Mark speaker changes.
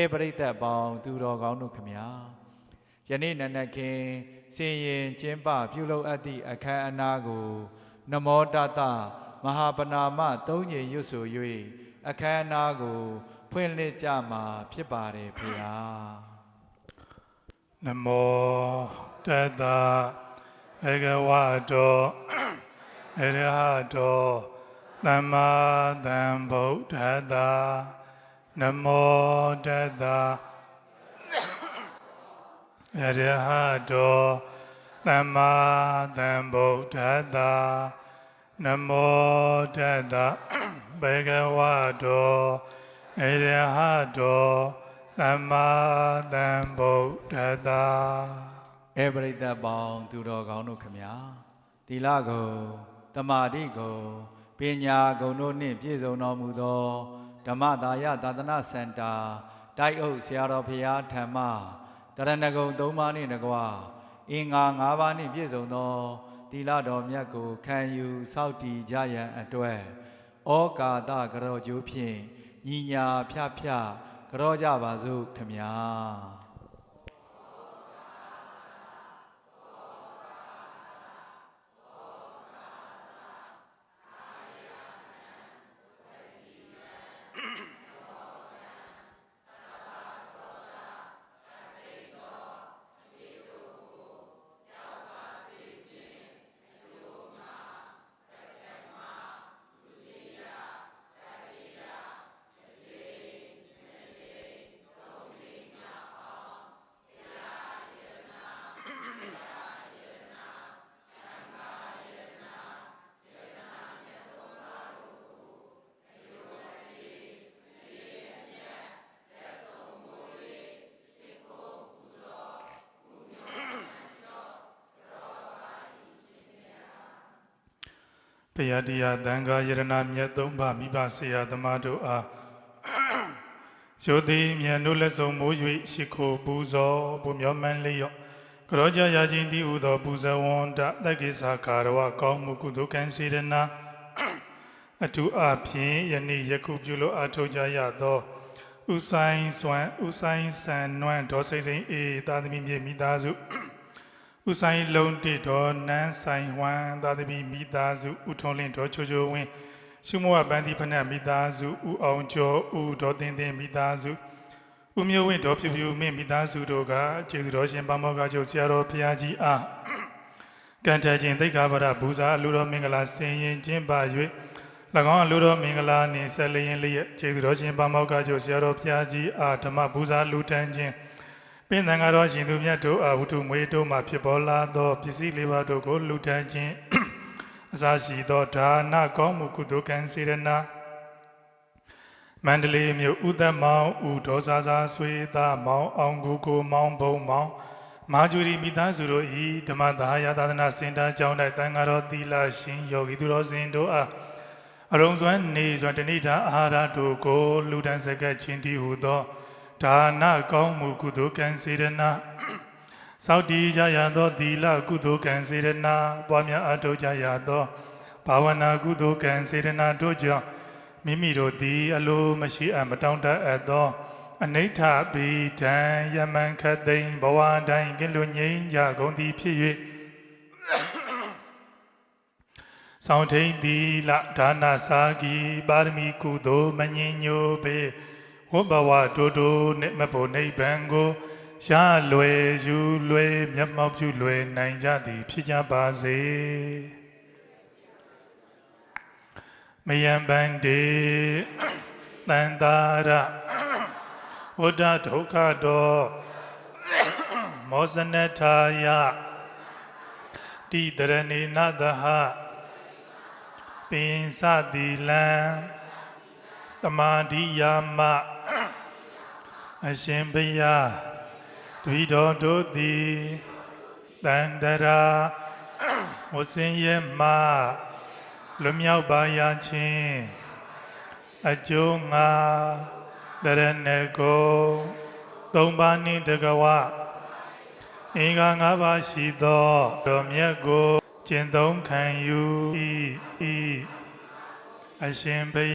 Speaker 1: ဧပရိသတ်ပေါင်းသူတော်ကောင်းတို့ခမညာယနေ့နန္ဒခင်စင်ရင်ကျင်းပပြုလုပ်အပ်သည့်အခမ်းအနားကို နမောတတမဟာပနာမသုံးညင်ရွတ်ဆို၍အခမ်းအနားကို ဖွင့်လှစ်ကြမှာဖြစ်ပါတယ်ဖေဟာ
Speaker 2: နမောတတဘဂဝတောအရဟတောသမ္မာသမ္ဗုဒ္ဓတ္တ နမောတတအရဟတောသမ္မာသမ္ဗုဒ္ဓတ္တနမောတတဘဂဝတောအရဟတောသမ္မာသမ္ဗုဒ္ဓတ္တ
Speaker 1: ဧပရိသတ်ပေါင်းသူတော်ကောင်းတို့ခမညာသီလကုံတမာတိကုံပညာကုံတို့နှင့်ပြည့်စုံတော်မူသော ဓမ္မဒါယသာသနာစင်တာတိုက်အုပ်ဆရာတော်ဖရာဓမ္မတရဏဂုံ၃ပါးနှင့်တကွာအင်္ဂါ၅ပါးနှင့်ပြည့်စုံသောသီလတော်မြတ်ကိုခံယူစောင့်တည်ကြရန်အတွက်ဩကာသကရောကျိုးဖြင့်ညီညာဖြဖြကရောကြပါစို့ခမညာ
Speaker 2: ဘုရားတရားသံဃာယရဏမြတ်သုံးပါးမိဘဆရာသမားတို့အားယောတိမြတ်တို့လက်ဆုံးမိုး၍ရှိခိုးပူဇော်ပူမျောမှန်းလေးရော့ကရောကြရာချင်းတည်ဟူသောပူဇော်ဝန္တသက်ကိစ္စခါရဝကောင်းမှုကုသိုလ်ကံစေရနာအထူးအဖြင့်ယနေ့ယခုပြုလို့အထောက်ကြရသောဥဆိုင်စွမ်းဥဆိုင်ဆန်နွမ်းဒေါ်စိမ့်စိမ့်အေးသာသမီမြေမိသားစု ဥဆိုင်လုံးတိတော်နန်းဆိုင်ဝမ်သာသမီမိသားစုဥထုံးလင်းတော်ချိုချိုဝင်းရှုမောပန်းတိဖနက်မိသားစုဥအောင်ကျော်ဥဒေါ်တင်တင်မိသားစုဥမျိုးဝင်းဒေါ်ဖြူဖြူမင်းမိသားစုတို့ကကျေးဇူးတော်ရှင်ပမောကချုပ်ဆရာတော်ဘုရားကြီးအားကံတခြင်းသိက္ခာပဒဘူဇာလူတော်မင်္ဂလာဆင်ရင်ကျင်းပ၍၎င်းလူတော်မင်္ဂလာနှင့်ဆက်လျင်လျက်ကျေးဇူးတော်ရှင်ပမောကချုပ်ဆရာတော်ဘုရားကြီးအားဓမ္မဘူဇာလူတန်းခြင်းပ င်သံဃာတော်ရှင်သူမြတ်တို့အာဝတ္ထုမွေတို့မှဖြစ်ပေါ်လာသောပစ္စည်းလေးပါးတို့ကိုလူတန်းခြင်းအစရှိသောဒါနကောင်းမှုကုသိုလ်ကံစေရနာမန္တလေးမြို့ဥဒ္ဓမောင်ဥဒေါစာစာဆွေသားမောင်အောင်ကိုကိုမောင်ဘုံမောင်မာဂျူရီမိသားစုတို့ဤဓမ္မသာယသာသနာစင်တာကျောင်း၌တန်ဃာတော်သီလရှင်ယောဂီသူတော်စင်တို့အားအရုံစွမ်းနေစွမ်းတဏိတာအာဟာရတို့ကိုလူတန်းစကတ်ချင်းတည်ဟူသော ဒါနကောင်းမှုကုသိုလ်ကံစေရနာစောင့်တည်ကြရသောသီလကုသိုလ်ကံစေရနာပွားများအားထုတ်ကြရသောဘာဝနာကုသိုလ်ကံစေရနာတို့ကြောင့်မိမိတို့သည်အလိုမရှိအပ်မတောင်းတအပ်သောအနိဋ္ဌဘိဒံယမန်ခတ်သိမ်ဘဝတိုင်းကင်းလွတ်ငြိမ်းကြကုန်သည်ဖြစ်၍ဆောင်းထိန်သီလဒါနစာကီပါရမီကုသိုလ်မငြင်းညိုပေ ဝဘဝတိုးတိုးနဲ့မဖို့နိဗ္ဗာန်ကိုရလွယ်ယူလွယ်မျက်မှောက်ပြုလွယ်နိုင်ကြသည် ဖြစ်ကြပါစေမယံပန္တေတန်တာရဝဒဒုက္ခတောမောဇနထာယတိတရဏိနသဟပင်စတိလံ တမာတိယာမအရှင်ဘုရားတပည့်တော်တို့သည်တန်တရာမုစင်ရဲ့မလွမြောက်ပါရခြင်းအကျိုးငါတရဏကိုသုံးပါးနှင့်တကဝအင်္ဂါ၅ပါးရှိသောတော်မြတ်ကိုကျင့်သုံးခံယူ၏အရှင်ဘုရား